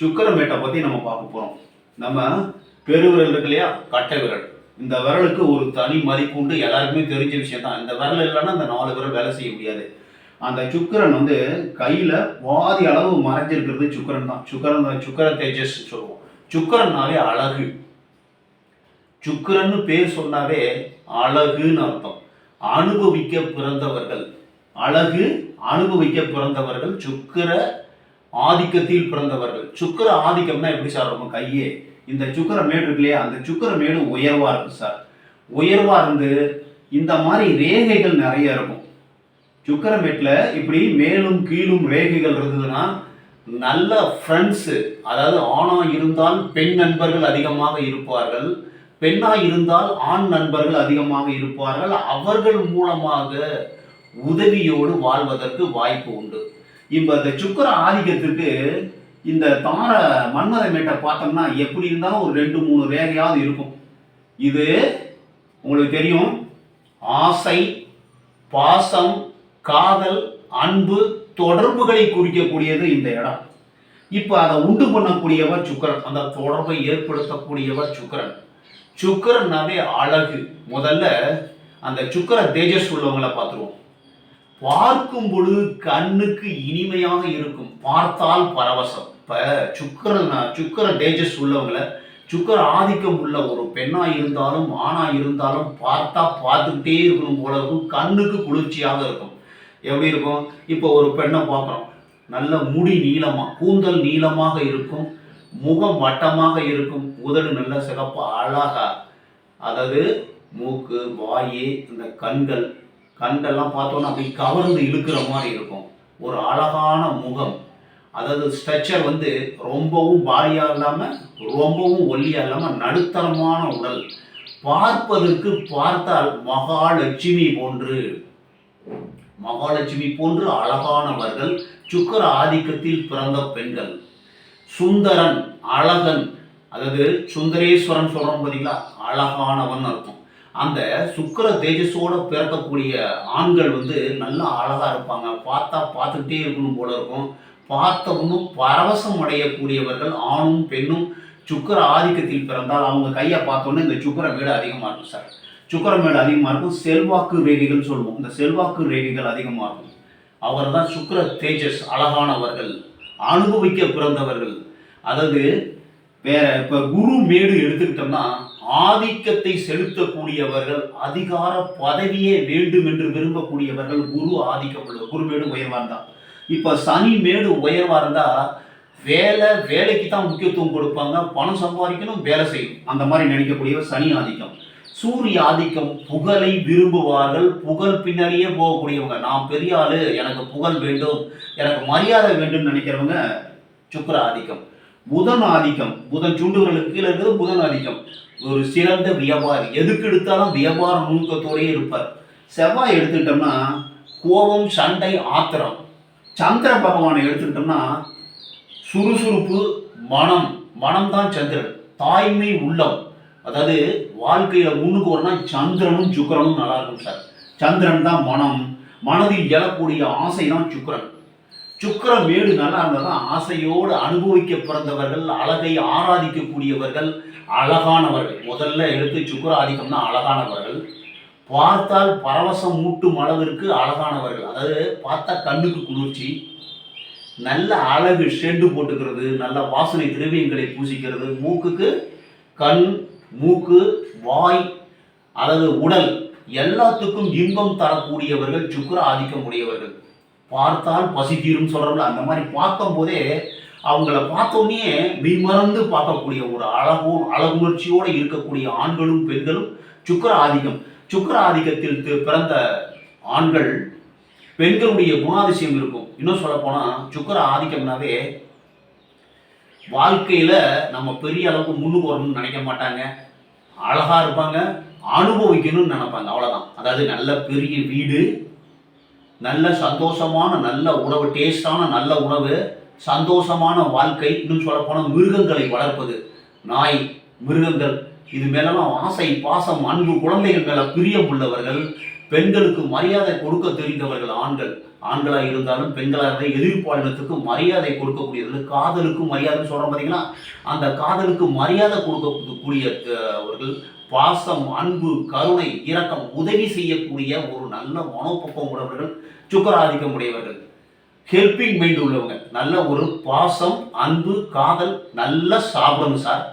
சுக்கரமேட்டை பற்றி நம்ம பார்க்க போகிறோம் நம்ம பெருவிரல் இருக்கு இல்லையா? கட்டை விரல். இந்த விரலுக்கு ஒரு தனி மதிப்பு உண்டு. எல்லாருக்குமே தெரிஞ்ச விஷயம் தான். இந்த விரல் இல்லைன்னா அந்த நாலு விரல் வேலை செய்ய முடியாது. அந்த சுக்கரன் வந்து கையில் பாதி அளவு மறைஞ்சிருக்கிறது சுக்கரன் தான். சுக்கரன் சுக்கர தேஜஸ் சொல்லுவோம். சுக்கரன்னாலே அழகு. சுக்கிரன்னு பேர் சொன்னாவே அழகுன்னு அர்த்தம். அனுபவிக்க பிறந்தவர்கள். அழகு அனுபவிக்க பிறந்தவர்கள் சுக்கர ஆதிக்கத்தில் பிறந்தவர்கள். சுக்கர ஆதிக்கம்னா எப்படி சார் இருக்கும் கையே? இந்த சுக்கர மேடு இருக்கு இல்லையா அந்த சுக்கர மேடு உயர்வா இருக்கும் சார். உயர்வா இருந்து இந்த மாதிரி ரேகைகள் நிறைய இருக்கும். சுக்கரமேட்டில் இப்படி மேலும் கீழும் ரேகைகள் இருந்ததுன்னா நல்ல ஃப்ரெண்ட்ஸு அதாவது ஆணாக இருந்தால் பெண் நண்பர்கள் அதிகமாக இருப்பார்கள். பெண்ணாக இருந்தால் ஆண் நண்பர்கள் அதிகமாக இருப்பார்கள். அவர்கள் மூலமாக உதவியோடு வாழ்வதற்கு வாய்ப்பு உண்டு. இப்போ இந்த சுக்கர ஆதிக்கத்திற்கு இந்த தார மன்மத மேட்டை பார்த்தோம்னா எப்படி இருந்தாலும் ஒரு ரெண்டு மூணு ரேகையாவது இருக்கும். இது உங்களுக்கு தெரியும். ஆசை பாசம் காதல் அன்பு தொடர்புகளை குறிக்கக்கூடியது இந்த இடம். இப்போ அதை உண்டு பண்ணக்கூடியவர் சுக்கரன். அந்த தொடர்பை ஏற்படுத்தக்கூடியவர் சுக்கரன். சுக்கரன்னாவே அழகு. முதல்ல அந்த சுக்கர தேஜஸ் உள்ளவங்களை பார்த்துருவோம். பார்க்கும் பொழுது கண்ணுக்கு இனிமையாக இருக்கும். பார்த்தால் பரவசம். இப்போ சுக்கர சுக்கர தேஜஸ் உள்ளவங்களை சுக்கர ஆதிக்கம் உள்ள ஒரு பெண்ணாக இருந்தாலும் ஆணாக இருந்தாலும் பார்த்தா பார்த்துக்கிட்டே இருக்கணும் போல இருக்கும். கண்ணுக்கு குளிர்ச்சியாக இருக்கும். எப்படி இருக்கும்? இப்போ ஒரு பெண்ணை பார்க்குறோம். நல்ல முடி நீளமாக கூந்தல் நீளமாக இருக்கும். முகம் வட்டமாக இருக்கும். உதடு நல்ல சிகப்பு அழகா. அதாவது மூக்கு வாயு இந்த கண்கள் கண்டெல்லாம் பார்த்தோன்னா அப்படி கவர்ந்து இழுக்கிற மாதிரி இருக்கும். ஒரு அழகான முகம். அதாவது ஸ்ட்ரக்சர் வந்து ரொம்பவும் பாரியாக இல்லாமல் ரொம்பவும் ஒல்லியாக இல்லாமல் நடுத்தரமான உடல். பார்ப்பதற்கு பார்த்தால் மகாலட்சுமி போன்று. மகாலட்சுமி போன்று அழகானவர்கள் சுக்கர ஆதிக்கத்தில் பிறந்த பெண்கள். சுந்தரன் அழகன். அதாவது சுந்தரேஸ்வரன் சொல்கிறோம் பார்த்தீங்களா அழகானவன் அர்த்தம். அந்த சுக்கர தேஜஸோட பிறக்கக்கூடிய ஆண்கள் வந்து நல்லா அழகா இருப்பாங்க. பார்த்தா பார்த்துக்கிட்டே இருக்கணும் போல இருக்கும். பார்த்தவனும் பரவசம் அடையக்கூடியவர்கள் ஆணும் பெண்ணும் சுக்கர ஆதிக்கத்தில் பிறந்தால் அவங்க கையை பார்த்தோன்னே இந்த சுக்கர மேடு அதிகமாக இருக்கும் சார். சுக்கர மேடு அதிகமாக இருக்கும். செல்வாக்கு ரேகைகள் சொல்லுவோம். இந்த செல்வாக்கு ரேகைகள் அதிகமாக இருக்கும். அவர் தான் சுக்கர தேஜஸ் அழகானவர்கள் அனுபவிக்க பிறந்தவர்கள். அதாவது வேற இப்போ குரு மேடு எடுத்துக்கிட்டோம்னா ஆதிக்கத்தை செலுத்தக்கூடியவர்கள் அதிகார பதவியே வேண்டும் என்று விரும்பக்கூடியவர்கள் குரு ஆதிக்கம் உள்ள குரு மேடு உயர்வா இருந்தா. சனி மேடு உயர்வாக இருந்தால் வேலை வேலைக்கு தான் முக்கியத்துவம் கொடுப்பாங்க. பணம் சம்பாதிக்கணும் வேலை செய்யணும். அந்த மாதிரி நினைக்கக்கூடியவர் சனி ஆதிக்கம். சூரிய ஆதிக்கம் புகழை விரும்புவார்கள். புகழ் பின்னாடியே போகக்கூடியவங்க. நான் பெரிய ஆளு எனக்கு புகழ் வேண்டும். எனக்கு மரியாதை வேண்டும் நினைக்கிறவங்க சுக்கர ஆதிக்கம். புதன் ஆதிக்கம். புதன் சுண்டுகளுக்கு கீழே இருக்கிறது புதன் ஆதிக்கம். ஒரு சிறந்த வியாபாரி. எதுக்கு எடுத்தாலும் வியாபார நுணுக்கத்தோடயே இருப்பார். செவ்வாய் எடுத்துக்கிட்டோம்னா கோபம் சண்டை ஆத்திரம். சந்திர பகவானை எடுத்துக்கிட்டோம்னா சுறுசுறுப்பு மனம். மனம் தான் சந்திரன். தாய்மை உள்ளம். அதாவது வாழ்க்கையில் முன்னுக்கு வரணும் சந்திரனும் சுக்கிரனும் நல்லா இருக்கும் சார். சந்திரன் தான் மனம். மனதில் எழக்கூடிய ஆசை தான் சுக்கிரன். சுக்கிர மேடு நல்லா இருந்தால் தான் ஆசையோடு அனுபவிக்க பிறந்தவர்கள் அழகை ஆராதிக்கக்கூடியவர்கள் அழகானவர்கள். முதல்ல எடுத்து சுக்கர ஆதிக்கம்னா அழகானவர்கள். பார்த்தால் பரவசம் மூட்டும் அளவிற்கு அழகானவர்கள். அதாவது பார்த்தா கண்ணுக்கு குளிர்ச்சி நல்ல அழகு ஷெண்டு போட்டுக்கிறது நல்ல வாசனை திரவியங்களை பூசிக்கிறது. மூக்குக்கு கண் மூக்கு வாய் அல்லது உடல் எல்லாத்துக்கும் இன்பம் தரக்கூடியவர்கள் சுக்கர ஆதிக்கம் உடையவர்கள். பார்த்தால் பசி தீரும் சொல்றோம்ல அந்த மாதிரி பார்க்கும் போதே அவங்கள பார்த்தோன்னே மெய்மறந்து பார்க்கக்கூடிய ஒரு அழகும் அழகுணர்ச்சியோடு இருக்கக்கூடிய ஆண்களும் பெண்களும் சுக்கர ஆதிக்கம் சுக்கிர ஆதிக்கத்தில் பிறந்த ஆண்கள் பெண்களுடைய குணாதிசயம் இருக்கும். இன்னும் சொல்ல போனால் சுக்கர ஆதிக்கம்னாவே வாழ்க்கையில் நம்ம பெரிய அளவுக்கு முன்னுக்கு வரணும்னு நினைக்க மாட்டாங்க. அழகாக இருப்பாங்க அனுபவிக்கணும்னு நினைப்பாங்க. அவ்வளோதான் அதாவது நல்ல பெரிய வீடு நல்ல சந்தோஷமான நல்ல உணவு டேஸ்டான நல்ல உணவு சந்தோஷமான வாழ்க்கை இன்னும் சொல்லப்போனால் மிருகங்களை வளர்ப்பது. நாய் மிருகங்கள் இது மேலெல்லாம் ஆசை பாசம் அன்பு குழந்தைகள் மேலே பிரியம் உள்ளவர்கள் பெண்களுக்கு மரியாதை கொடுக்க தெரிந்தவர்கள் ஆண்கள். ஆண்களாக இருந்தாலும் பெண்களாக இருந்தால் எதிர்ப்பாளினத்துக்கு மரியாதை கொடுக்கக்கூடியது காதலுக்கு மரியாதை சொல்கிறோம் பார்த்தீங்களா அந்த காதலுக்கு மரியாதை கொடுக்கக்கூடியவர்கள் பாசம் அன்பு கருணை இரக்கம் உதவி செய்யக்கூடிய ஒரு நல்ல மனோபக்குவம் உடையவர்கள் சுக்கராதிக்கம் உடையவர்கள். ஹெல்பிங் மைண்ட் உள்ளவங்க. நல்ல ஒரு பாசம் அன்பு காதல் நல்லா சாப்பிடணும் சார்.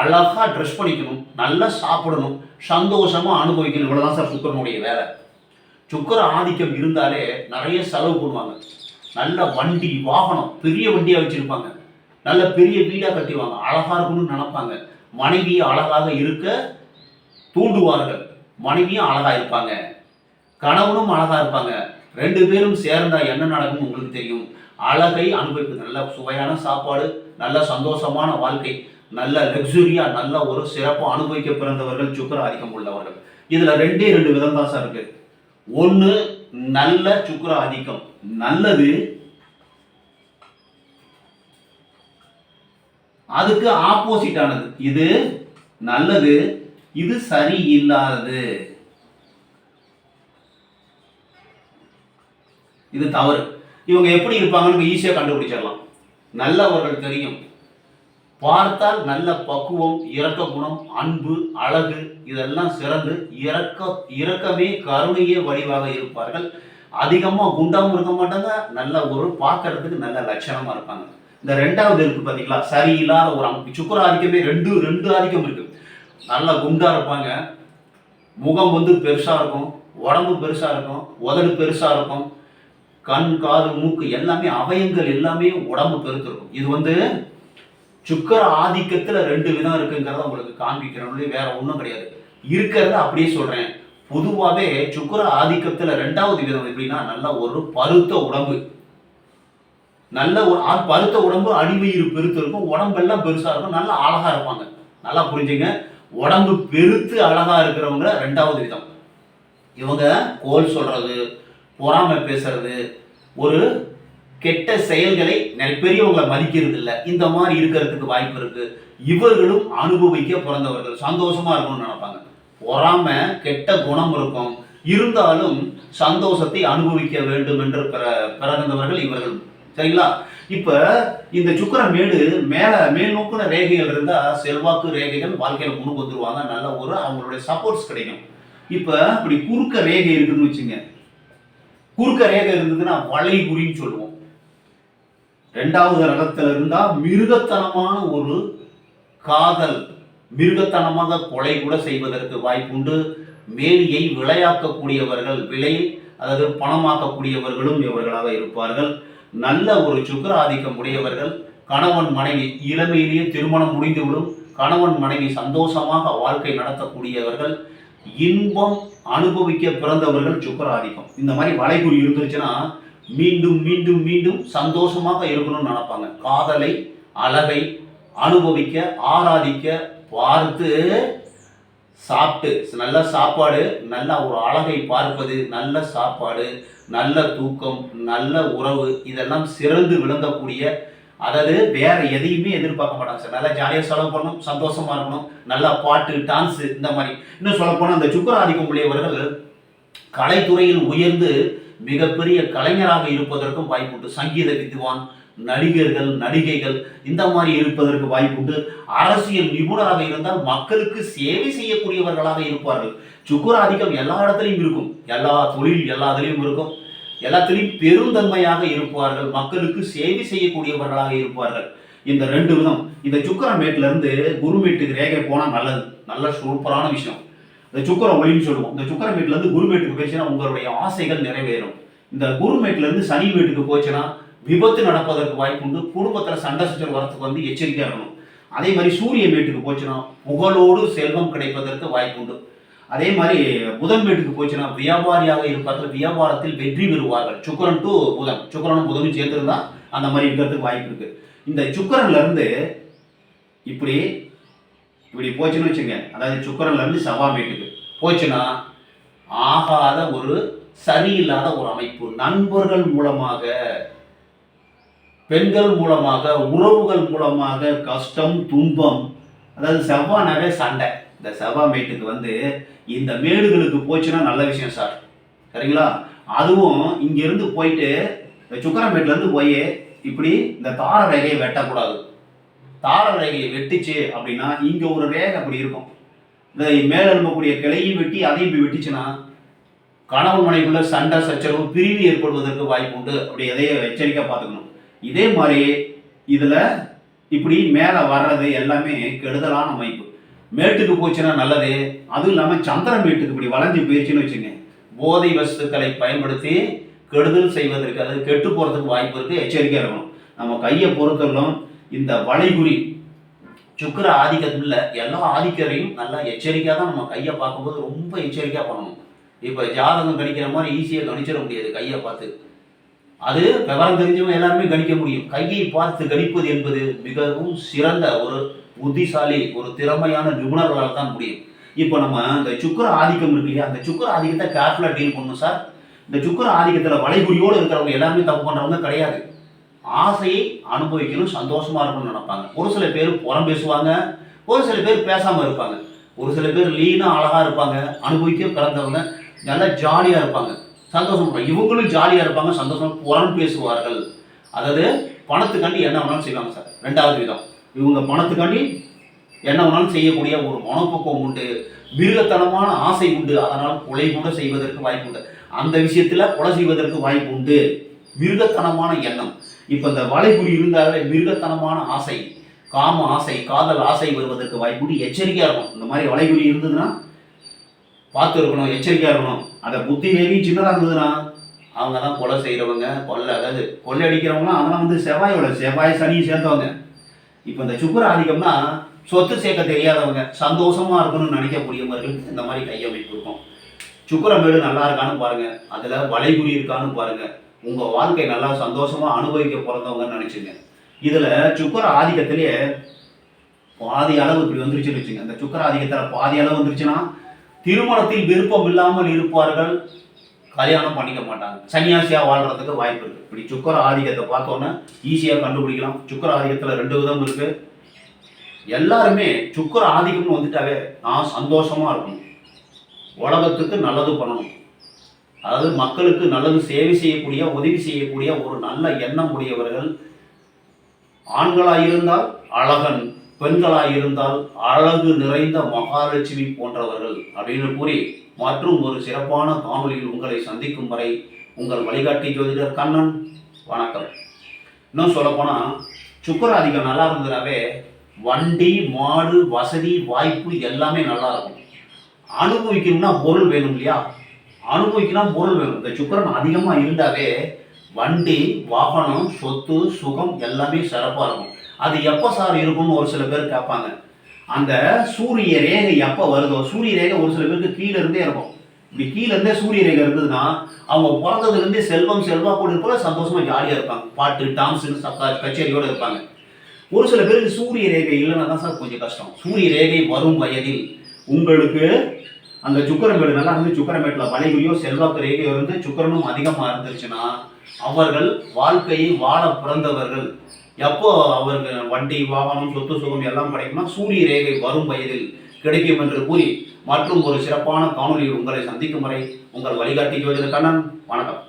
அழகாக ட்ரெஸ் பண்ணிக்கணும் நல்லா சாப்பிடணும். சந்தோஷமாக அனுபவிக்கணும். இவ்வளவுதான் சார் சுக்கரனுடைய வேலை. சுக்கர ஆதிக்கம் இருந்தாலே நிறைய செலவு பண்ணுவாங்க நல்ல வண்டி வாகனம் பெரிய வண்டியாக வச்சுருப்பாங்க. நல்ல பெரிய வீடாக கட்டிடுவாங்க. அழகாக இருக்கணும்னு நினப்பாங்க. மனைவி அழகாக இருக்க தூண்டுவார்கள். மனைவியும் அழகா இருப்பாங்க. கணவனும் அழகா இருப்பாங்க. ரெண்டு பேரும் சேர்ந்தா என்ன நடக்கும் உங்களுக்கு தெரியும். அழகை அனுபவிப்பது நல்ல சுவையான சாப்பாடு நல்ல சந்தோஷமான வாழ்க்கை நல்ல லக்ஸுரியா நல்ல ஒரு சிறப்பு அனுபவிக்க பிறந்தவர்கள் சுக்கர ஆதிக்கம் உள்ளவர்கள். இதுல ரெண்டே ரெண்டு விதம் தான் சார் இருக்கு. ஒண்ணு நல்ல சுக்கர ஆதிக்கம். நல்லது அதுக்கு ஆப்போசிட் ஆனது. இது நல்லது இது சரியில்லாதது. இது தவறு. இவங்க எப்படி இருப்பாங்கன்னு ஈஸியாக கண்டுபிடிச்சிடலாம். நல்லவர்கள் தெரியும். பார்த்தால் நல்ல பக்குவம் இரக்க குணம் அன்பு அழகு இதெல்லாம் சிறந்து இறக்க இரக்கமே கருணையே வடிவாக இருப்பார்கள். அதிகமாக குண்டாவும் இருக்க மாட்டாங்க நல்ல ஒரு பார்க்கறதுக்கு நல்ல லட்சணமா இருப்பாங்க. இந்த ரெண்டாவது இருக்கு பார்த்தீங்களா சரியில்லாத ஒரு அமைப்பு சுக்கர ஆதிக்கமே ரெண்டு ரெண்டு ஆதிக்கம் இருக்கு. நல்லா குண்டாக இருப்பாங்க. முகம் வந்து பெருசாக இருக்கும். உடம்பு பெருசாக இருக்கும். உதடு பெருசாக இருக்கும். கண் காது மூக்கு எல்லாமே அவயங்கள் எல்லாமே உடம்பு பெருத்திருக்கும். இது வந்து சுக்கர ஆதிக்கத்தில் ரெண்டு விதம் இருக்குங்கிறத உங்களுக்கு காண்பிக்கிறேன். வேற ஒன்றும் கிடையாது. இருக்கிறத அப்படியே சொல்கிறேன் பொதுவாகவே சுக்கர ஆதிக்கத்தில் ரெண்டாவது விதம் எப்படின்னா நல்ல ஒரு பருத்த உடம்பு. நல்ல ஒரு பருத்த உடம்பு அடிவயிறு பெருத்து இருக்கும் உடம்பெல்லாம் பெருசாக இருக்கும். நல்லா அழகாக இருப்பாங்க. நல்லா புரிஞ்சுங்க. உடம்பு பெருத்து அழகாக இருக்கிறவங்க ரெண்டாவது விதம். இவங்க கோல் சொல்கிறது பொறாமை பேசுறது ஒரு கெட்ட செயல்களை நிறைய பெரியவங்களை மதிக்கிறது இல்லை இந்த மாதிரி இருக்கிறதுக்கு வாய்ப்பு இருக்கு. இவர்களும் அனுபவிக்க பிறந்தவர்கள். சந்தோஷமா இருக்கணும்னு நினைப்பாங்க. பொறாமை கெட்ட குணம் இருக்கும். இருந்தாலும் சந்தோஷத்தை அனுபவிக்க வேண்டும் என்று பிற பிறந்தவர்கள் இவர்கள் சரிங்களா? இப்ப இந்த சுக்கர மேடு மேல மேல் நோக்குன ரேகைகள் இருந்தா செல்வாக்கு ரேகைகள் வாழ்க்கையில முன்னுக்கு வந்துருவாங்க. நல்ல ஒரு அவங்களுடைய சப்போர்ட்ஸ் கிடைக்கும். இப்ப இப்படி குறுக்க ரேகை இருக்குன்னு வச்சுங்க. குறுக்க ரேகை இருந்ததுன்னா வளைகுறின்னு சொல்லுவோம். ரெண்டாவது ரகத்துல இருந்தா மிருகத்தனமான ஒரு காதல் மிருகத்தனமாக கொலை கூட செய்வதற்கு வாய்ப்புண்டு மேனியை விளையாக்கக்கூடியவர்கள் விலை அதாவது பணமாக்கக்கூடியவர்களும் இவர்களாக இருப்பார்கள். நல்ல ஒரு சுக்கர ஆதிக்கம் உடையவர்கள் கணவன் மனைவி இளமையிலேயே திருமணம் முடிந்துவிடும் கணவன் மனைவி சந்தோஷமாக வாழ்க்கை நடத்தக்கூடியவர்கள் இன்பம் அனுபவிக்க பிறந்தவர்கள் சுக்கர ஆதிக்கம் இந்த மாதிரி வளைகுறி இருந்துச்சுன்னா மீண்டும் மீண்டும் மீண்டும் சந்தோஷமாக இருக்கணும்னு நினைப்பாங்க. காதலை அழகை அனுபவிக்க ஆராதிக்க பார்த்து சாப்பிட்டு நல்ல சாப்பாடு நல்ல ஒரு அழகை பார்ப்பது நல்ல சாப்பாடு நல்ல தூக்கம் நல்ல உறவு இதெல்லாம் சிறந்து விளங்கக்கூடிய அதாவது வேற எதையுமே எதிர்பார்க்க மாட்டாங்க சார். நல்லா ஜாலியாக செலவு பண்ணணும் சந்தோஷமா இருக்கணும் நல்லா பாட்டு டான்ஸு இந்த மாதிரி. இன்னும் சொல்ல போனால் அந்த சுக்கர ஆதிக்கம் உடையவர்கள் கலைத்துறையில் உயர்ந்து மிகப்பெரிய கலைஞராக இருப்பதற்கும் வாய்ப்புண்டு சங்கீத வித்வான் நடிகர்கள் நடிகைகள் இந்த மாதிரி இருப்பதற்கு வாய்ப்புண்டு. அரசியல் நிபுணராக இருந்தால் மக்களுக்கு சேவை செய்யக்கூடியவர்களாக இருப்பார்கள். சுக்குர அதிகம் எல்லா இடத்துலையும் இருக்கும். எல்லா தொழில் எல்லா இதுலையும் இருக்கும். எல்லாத்திலையும் பெருந்தன்மையாக இருப்பார்கள். மக்களுக்கு சேவை செய்யக்கூடியவர்களாக இருப்பார்கள். இந்த ரெண்டு விதம். இந்த சுக்கரன் மேட்ல இருந்து குருமேட்டுக்கு ரேகை போனால் நல்லது. நல்ல சூப்பரான விஷயம். இந்த சுக்கர ஒளின்னு சொல்லுவோம். இந்த சுக்கர மேட்ல இருந்து குருமேட்டுக்கு போச்சுன்னா உங்களுடைய ஆசைகள் நிறைவேறும். இந்த குருமேட்ல இருந்து சனி மேட்டுக்கு போச்சுன்னா விபத்து நடப்பதற்கு வாய்ப்புண்டு குடும்பத்தில் சண்டை சுற்றல் வரத்துக்கு வந்து எச்சரிக்கையா இருக்கணும். அதே மாதிரி சூரிய மேட்டுக்கு போச்சுன்னா புகழோடு செல்வம் கிடைப்பதற்கு வாய்ப்புண்டு அதே மாதிரி புதன் வீட்டுக்கு போச்சுன்னா வியாபாரியாக இருப்பார்கள் வியாபாரத்தில் வெற்றி பெறுவார்கள். சுக்கரன் டு புதன். சுக்கரனும் புதனும் சேர்ந்திருந்தா அந்த மாதிரி இருக்கிறதுக்கு வாய்ப்பு இருக்கு. இந்த சுக்கரன்ல இருந்து இப்படி இப்படி போச்சுன்னு வச்சுங்க. அதாவது சுக்கரன்ல இருந்து செவ்வாமேட்டுக்கு போச்சுன்னா ஆகாத ஒரு சரியில்லாத ஒரு அமைப்பு. நண்பர்கள் மூலமாக பெண்கள் மூலமாக உறவுகள் மூலமாக கஷ்டம் துன்பம் அதாவது செவ்வானாவே சண்டை. இந்த செவ்வா மேட்டுக்கு வந்து இந்த மேடுகளுக்கு போச்சுன்னா நல்ல விஷயம் சார். சரிங்களா? அதுவும் இங்கிருந்து போயிட்டு இந்த சுக்கரமேட்லேருந்து போய் இப்படி இந்த தார ரேகையை வெட்டக்கூடாது. தார ரேகையை வெட்டிச்சு அப்படின்னா இங்கே ஒரு ரேகை அப்படி இருக்கும். இந்த மேலே இருக்கக்கூடிய கிளையும் வெட்டி அதையும் இப்படி வெட்டிச்சுன்னா கணவன் மனைக்குள்ள சண்டை சச்சரவு பிரிவு ஏற்படுவதற்கு வாய்ப்பு உண்டு. அப்படி எதையே எச்சரிக்கை பார்த்துக்கணும். இதே மாதிரி இதில் இப்படி மேலே வர்றது எல்லாமே கெடுதலான அமைப்பு. மேட்டுக்கு போச்சுன்னா நல்லது. அதுவும் இல்லாமல் சந்திரன் மேட்டுக்கு இப்படி வளைஞ்சு போயிடுச்சுன்னு வச்சுங்க போதை வஸ்துக்களை பயன்படுத்தி கெடுதல் செய்வதற்கு அது கெட்டு போகிறதுக்கு வாய்ப்பு இருக்குது எச்சரிக்கையாக இருக்கணும். நம்ம கையை பொறுத்தவரைக்கும் இந்த வளைகுறி சுக்கர ஆதிக்கத்தில் எல்லா ஆதிக்கரையும் நல்லா எச்சரிக்கையாக தான் நம்ம கையை பார்க்கும்போது ரொம்ப எச்சரிக்கையாக பண்ணணும். இப்போ ஜாதகம் கணிக்கிற மாதிரி ஈஸியாக கணிச்சிட முடியாது கையை பார்த்து. அது விவரம் தெரிஞ்சவங்க எல்லாருமே கணிக்க முடியும். கையை பார்த்து கணிப்பது என்பது மிகவும் சிறந்த ஒரு புத்திசாலி ஒரு திறமையான நிபுணர்களால் தான் முடியும். இப்போ நம்ம இந்த சுக்கர ஆதிக்கம் இருக்கு இல்லையா? அந்த சுக்கர ஆதிக்கத்தை கேர்ஃபுல்லாக டீல் பண்ணணும் சார் இந்த சுக்கர ஆதிக்கத்தில் வளைகுறியோடு இருக்கிறவங்க எல்லாருமே தப்பு பண்ணுறவங்க கிடையாது. ஆசையை அனுபவிக்கணும் சந்தோஷமாக இருக்கணும்னு நினைப்பாங்க. ஒரு சில பேர் புறம் பேசுவாங்க ஒரு சில பேர் பேசாமல் இருப்பாங்க. ஒரு சில பேர் லீனாக அழகாக இருப்பாங்க அனுபவிக்க பிறந்தவங்க நல்லா ஜாலியாக இருப்பாங்க. சந்தோஷம் இவங்களும் ஜாலியாக இருப்பாங்க சந்தோஷம் புறம் பேசுவார்கள். அதாவது பணத்துக்காண்டி என்ன வேணாலும் செய்வாங்க சார். ரெண்டாவது விதம். இவங்க பணத்துக்காண்டி என்ன வேணாலும் செய்யக்கூடிய ஒரு மனப்பக்குவம் உண்டு. மிருகத்தனமான ஆசை உண்டு. அதனால் கொலை கூட செய்வதற்கு வாய்ப்பு உண்டு. அந்த விஷயத்தில் கொலை செய்வதற்கு வாய்ப்பு உண்டு. மிருகத்தனமான எண்ணம். இப்போ இந்த வளைகுறி இருந்தாலே மிருகத்தனமான ஆசை காம ஆசை காதல் ஆசை வருவதற்கு வாய்ப்பு உண்டு. எச்சரிக்கையாக இருக்கும் இந்த மாதிரி வளைகுறி இருந்ததுன்னா பார்த்து இருக்கணும் எச்சரிக்கையாக இருக்கணும். அந்த புத்தி சின்னதாக இருந்ததுன்னா அவங்க தான் கொலை செய்கிறவங்க கொள்ளை அதாவது கொள்ளை அடிக்கிறவங்களாம் அதெல்லாம் வந்து செவ்வாயோட செவ்வாய் சனி சேர்ந்தவங்க. இப்போ இந்த சுக்கர ஆதிக்கம்னா சொத்து சேர்க்க தெரியாதவங்க சந்தோஷமாக இருக்கணும்னு நினைக்கக்கூடியவர்களுக்கு இந்த மாதிரி கையமைப்பு இருக்கும். சுக்கரமேடு நல்லா இருக்கான்னு பாருங்கள் அதில் வளைகுறி இருக்கான்னு பாருங்கள் உங்கள் வாழ்க்கை நல்லா சந்தோஷமாக அனுபவிக்க பிறந்தவங்கன்னு நினச்சிங்க. இதில் சுக்கர ஆதிக்கத்திலேயே பாதி அளவு இப்படி வந்துருச்சுன்னு வச்சுங்க. அந்த சுக்கர ஆதிக்கத்தில் பாதி அளவு வந்துருச்சுன்னா திருமணத்தில் விருப்பம் இல்லாமல் இருப்பார்கள் கல்யாணம் பண்ணிக்க மாட்டாங்க. சன்னியாசியாக வாழ்றதுக்கு வாய்ப்பு இருக்குது இப்படி சுக்கர ஆதிக்கத்தை பார்த்தோன்னே ஈஸியாக கண்டுபிடிக்கலாம். சுக்கர ஆதிக்கத்தில் ரெண்டு விதம் இருக்குது எல்லாருமே சுக்கர ஆதிக்கம்னு வந்துட்டாவே நான் சந்தோஷமாக இருக்கணும். உலகத்துக்கு நல்லது பண்ணணும். அதாவது மக்களுக்கு நல்லது சேவை செய்யக்கூடிய உதவி செய்யக்கூடிய ஒரு நல்ல எண்ணம் உடையவர்கள் ஆண்களாக இருந்தால் அழகன் பெண்களாக இருந்தால் அழகு நிறைந்த மகாலட்சுமி போன்றவர்கள் அப்படின்னு கூறி மற்றும் ஒரு சிறப்பான காணொலியில் உங்களை சந்திக்கும் வரை உங்கள் வழிகாட்டி ஜோதிடர் கண்ணன். வணக்கம். இன்னும் சொல்லப்போனால் சுக்கராதிக்கம் நல்லா இருந்ததுனாவே வண்டி மாடு வசதி வாய்ப்பு எல்லாமே நல்லா இருக்கும். அனுபவிக்கணும்னா பொருள் வேணும் இல்லையா? அனுபவிக்கணும் பொருள் வேணும். இந்த சுக்கரன் அதிகமாக இருந்தாவே வண்டி வாகனம் சொத்து சுகம் எல்லாமே சிறப்பாக இருக்கும். அது எப்போ சார் இருக்கும்னு ஒரு சில பேர் கேட்பாங்க. அந்த சூரிய ரேகை எப்போ வருதோ சூரிய ரேகை ஒரு சில பேருக்கு கீழே இருந்தே இருக்கும். இப்படி கீழே இருந்தே சூரிய ரேகை இருந்ததுன்னா அவங்க பிறந்ததுலேருந்தே செல்வம் செல்வா கூட போல சந்தோஷமா ஜாலியாக இருப்பாங்க. பாட்டு டான்ஸுன்னு சத்தா கச்சேரியோட இருப்பாங்க. ஒரு சில பேருக்கு சூரிய ரேகை இல்லைன்னா தான் சார் கொஞ்சம் கஷ்டம். சூரிய ரேகை வரும் வயதில் உங்களுக்கு அந்த சுக்கரமேடு நல்லா வந்து சுக்கரமேட்டில் வளைகுறியோ செல்வாக்கு ரேகையோ இருந்து சுக்கரனும் அதிகமாக இருந்துச்சுன்னா அவர்கள் வாழ்க்கையை வாழ பிறந்தவர்கள். எப்போ அவருக்கு வண்டி வாகனம் சொத்து சுகம் எல்லாம் கிடைக்கும்னா சூரிய ரேகை வரும் வயதில் கிடைக்கும் என்று கூறி மற்றும் ஒரு சிறப்பான காணொலியில் உங்களை சந்திக்கும் வரை உங்கள் வழிகாட்டி ஜோதிட கண்ணன். வணக்கம்.